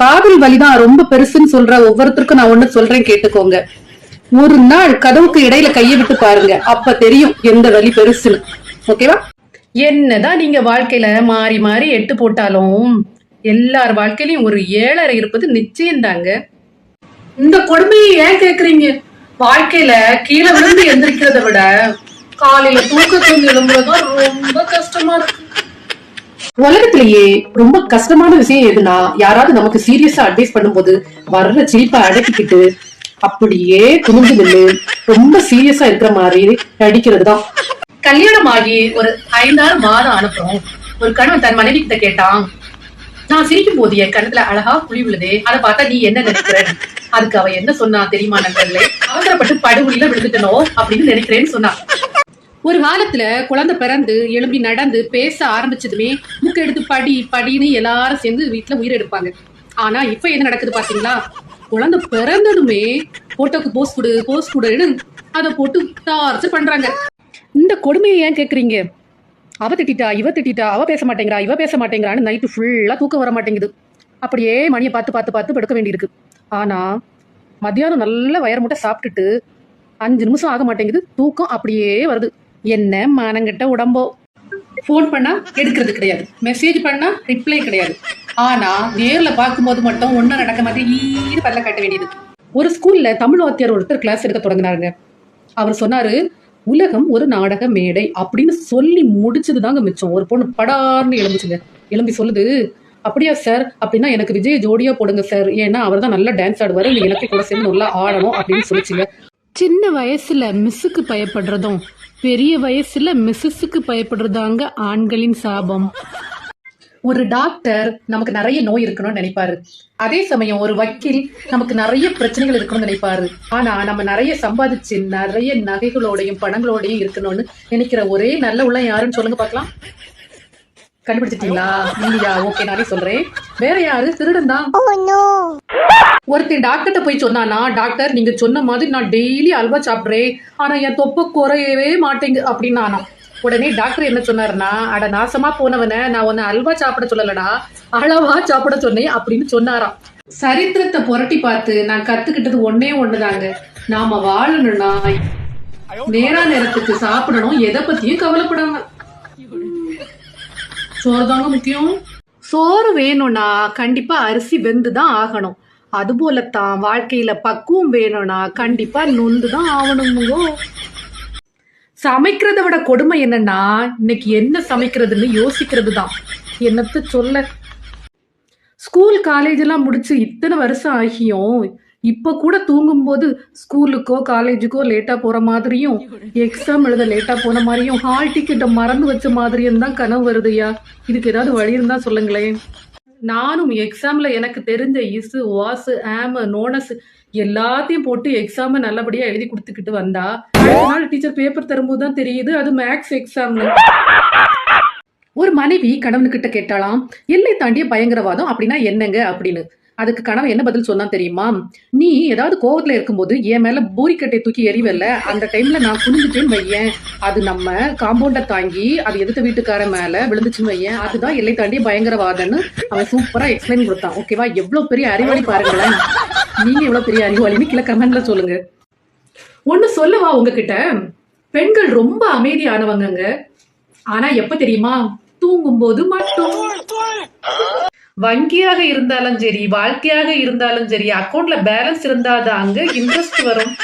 காதல் வலிதான் ரொம்ப பெருசுன்னு சொல்ற ஒவ்வொருத்தருக்கும் நான் ஒண்ணு சொல்றேன் கேட்டுக்கோங்க. ஒரு நாள் கதவுக்கு இடையில கையை விட்டு பாருங்க. அப்ப தெரியும் எந்த வலி பெருசுன்னு. ஓகேவா? என்னதான் நீங்க வாழ்க்கையில மாறி மாறி எட்டு போட்டாலும் எல்லார் வாழ்க்கையிலயும் ஒரு ஏழரை இருப்பது நிச்சயம்தாங்க. இந்த கொடுமையை ஏன் கேக்குறீங்க? வாழ்க்கையில கீழே விழுந்து எந்திரிக்கிறத விட காலையில தூக்கத்துல எழும்புறதுதான் ரொம்ப கஷ்டமா இருக்கு. உலகத்திலேயே ரொம்ப கஷ்டமான விஷயம் எதுனா யாராவது நமக்கு சீரியஸா அட்வைஸ் பண்ணும்போது வர்ற சிரிப்பை அடக்கிக்கிட்டு அப்படியே குனிஞ்சு நின்று ரொம்ப சீரியஸா இருக்கிற மாதிரி நடிக்கிறது தான் கல்யாணம் ஆகி ஒரு ஐந்தாறு மாதம் அனுப்புறோம் ஒரு கணவன் தன் மனைவி கிட்ட கேட்டான் நான் சிரிக்கும் போது என் கணத்துல அழகா புளி விழுதே அதை பார்த்தா நீ என்ன நினைக்கிற? அதுக்கு அவ என்ன சொன்னா தெரியுமா நண்பர்களே? அவசரப்பட்டு படுகுழியில விழுந்துட்டனோ? அப்படின்னு நினைக்கிறேன்னு சொன்னா ஒரு காலத்துல குழந்தை பிறந்து எழும்பி நடந்து பேச ஆரம்பிச்சதுமே புக் எடுத்து படி படின்னு எல்லாரும் சேர்ந்து வீட்டுல உயிர் எடுப்பாங்க. ஆனா இப்ப என்ன நடக்குது பாத்தீங்களா? குழந்தை பிறந்ததுமே போட்டோக்கு போஸ்ட் கொடு போஸ்ட் கொடுன்னு அதை போட்டு டார்ச்சர் பண்றாங்க. இந்த கொடுமையை ஏன் கேக்குறீங்க? அவ திட்டா இவ திட்டிட்டா அவ பேச மாட்டேங்கிறா இவ பேச மாட்டேங்கிறான்னு நைட்டு ஃபுல்லா தூக்கம் வர மாட்டேங்குது. அப்படியே மணியை பார்த்து பார்த்து பார்த்து படுக்க வேண்டியிருக்கு. ஆனா மத்தியானம் நல்ல வயர் முட்டை சாப்பிட்டுட்டு அஞ்சு நிமிஷம் ஆக மாட்டேங்குது. தூக்கம் அப்படியே வருது. என்ன மானங்கிட்ட உடம்போ? ஃபோன் பண்ணா எடுக்கிறது கிடையாது. மெசேஜ் பண்ணா ரிப்ளை கிடையாது. ஆனா நேர்ல பார்க்கும்போது மட்டும் ஒண்ணும் நடக்க மாதிரி ஈடு பல்ல கட்ட வேண்டியது. ஒரு ஸ்கூல்ல தமிழ் வாத்தியார் ஒருத்தர் கிளாஸ் எடுக்க தொடங்கினாருங்க. அவர் சொன்னாரு உலகம் ஒரு நாடக மேடை அப்படின்னு சொல்லி முடிச்சது தாங்க மிச்சம். ஒரு பொண்ணு படார்னு எழுந்துச்சுங்க. எழும்பி சொல்லுது அப்படியா சார் அப்படின்னா எனக்கு விஜய் ஜோடியா போடுங்க சார் ஏன்னா அவர் தான் நல்லா டான்ஸ் ஆடுவாரு. நீங்க எனக்கு கூட சேர்ந்து நல்லா ஆடணும் அப்படின்னு சொல்லிச்சுங்க. சின்ன வயசுல மிஸ்ஸுக்கு பயப்படுறதும் பெரிய வயசுல மிஸ்ஸஸுக்கு பயப்படுறதாங்க ஆண்களின் சாபம். ஒரு டாக்டர் நமக்கு நிறைய நோய் இருக்கணும்னு நினைப்பாரு. அதே சமயம் ஒரு வக்கீல் நமக்கு நிறைய பிரச்சனைகள் இருக்கணும்னு நினைப்பாரு. ஆனா நம்ம நிறைய சம்பாதிச்சு நிறைய நகைகளோடையும் பணங்களோடையும் இருக்கணும்னு நினைக்கிற ஒரே நல்ல உள்ள யாருன்னு சொல்லுங்க பார்க்கலாம். கண்டுபிடிச்சிட்டீங்களா? இல்லையா? ஓகே நானே சொல்றேன். வேற யாரு? திருடன் தான். ஒருத்தன் டாக்டர்கிட்ட போய் சொன்னானா டாக்டர் நீங்க சொன்ன மாதிரி நான் டெய்லி அல்வா சாப்பிட்றேன். ஆனா என் தொப்பை குறையவே மாட்டேங்கு அப்படின்னு ஆனா உடனே டாக்டர் என்ன சொன்னாருன்னா அட நாசமா போனவன நான் உன்னை அல்வா சாப்பிட சொல்லலடா. அளவா சாப்பிட சொன்னேன் அப்படின்னு சொன்னாராம். சரித்திரத்தை புரட்டி பார்த்து நான் கத்துக்கிட்டது ஒன்னே ஒண்ணுதாங்க. நாம வாழணும்னா நேரா நேரத்துக்கு சாப்பிடணும். எதை பத்தியும் கவலைப்படாம. சோறு தாங்க முக்கியம். சோறு வேணும்னா கண்டிப்பா அரிசி வெந்து தான் ஆகணும். அது போலத்தான் வாழ்க்கையில பக்குவம் வேணும்னா கண்டிப்பா நொந்து தான் ஆகணுமுங்கோ. சமைக்கிறத விட கொடுமை என்னன்னா இன்னைக்கு என்ன சமைக்கிறதுன்னு யோசிக்கிறது தான் என்னத்த சொல்ல? ஸ்கூல் காலேஜ் எல்லாம் முடிச்சு இத்தனை வருஷம் ஆகியும் இப்ப கூட தூங்கும்போது ஸ்கூலுக்கோ காலேஜுக்கோ லேட்டா போற மாதிரியும் எக்ஸாம் எழுத லேட்டா போன மாதிரியும் ஹால் டிக்கெட்டை மறந்து வச்ச மாதிரியும் தான் கனவு வருதுயா இதுக்கு ஏதாவது வழி இருந்தா சொல்லுங்களேன். நானும் எக்ஸாம்ல எனக்கு தெரிஞ்ச இசு வாசு ஆம நோனஸ் எல்லாத்தையும் போட்டு எக்ஸாம நல்லபடியா எழுதி கொடுத்துக்கிட்டு வந்தா அடுத்த நாள் டீச்சர் பேப்பர் தரும்போது தான் தெரியுது அது மேக்ஸ் எக்ஸாம்னு ஒரு மனைவி கணவனுக்கிட்ட கேட்டாலாம் எல்லை தாண்டிய பயங்கரவாதம் அப்படின்னா என்னங்க? அப்படின்னு. அதுக்கு கணவன் என்ன பதில் சொன்னா தெரியுமா? நீ ஏதாவது கோவத்துல இருக்கும்போது என் மேல பூரிக்கட்டை தூக்கி எறிவல்ல? அந்த டைம்ல நான் குனிஞ்சிட்டேன்னு வையேன். அது நம்ம காம்பவுண்ட தாங்கி அது எதிர்த்த வீட்டுக்கார மேல விழுந்துச்சுன்னு வையேன். அதுதான் எல்லை தாண்டிய பயங்கரவாதம்னு அவன் சூப்பரா எக்ஸ்பிளைன் கொடுத்தான். ஓகேவா எவ்வளவு பெரிய அறிவாளி பாருங்களேன். நீங்க எவ்வளவு பெரிய அறிவாளின்னு கீழே கமெண்ட்ல சொல்லுங்க. ஒண்ணு சொல்லவா உங்ககிட்ட? பெண்கள் ரொம்ப அமைதியானவங்கங்க. ஆனா எப்ப தெரியுமா? தூங்கும்போது மட்டும். வங்கியாக இருந்தாலும் சரி வாழ்க்கையாக இருந்தாலும் சரி அக்கௌண்ட்ல பேலன்ஸ் இருந்தாதான் அங்க இன்ட்ரெஸ்ட் வரும்.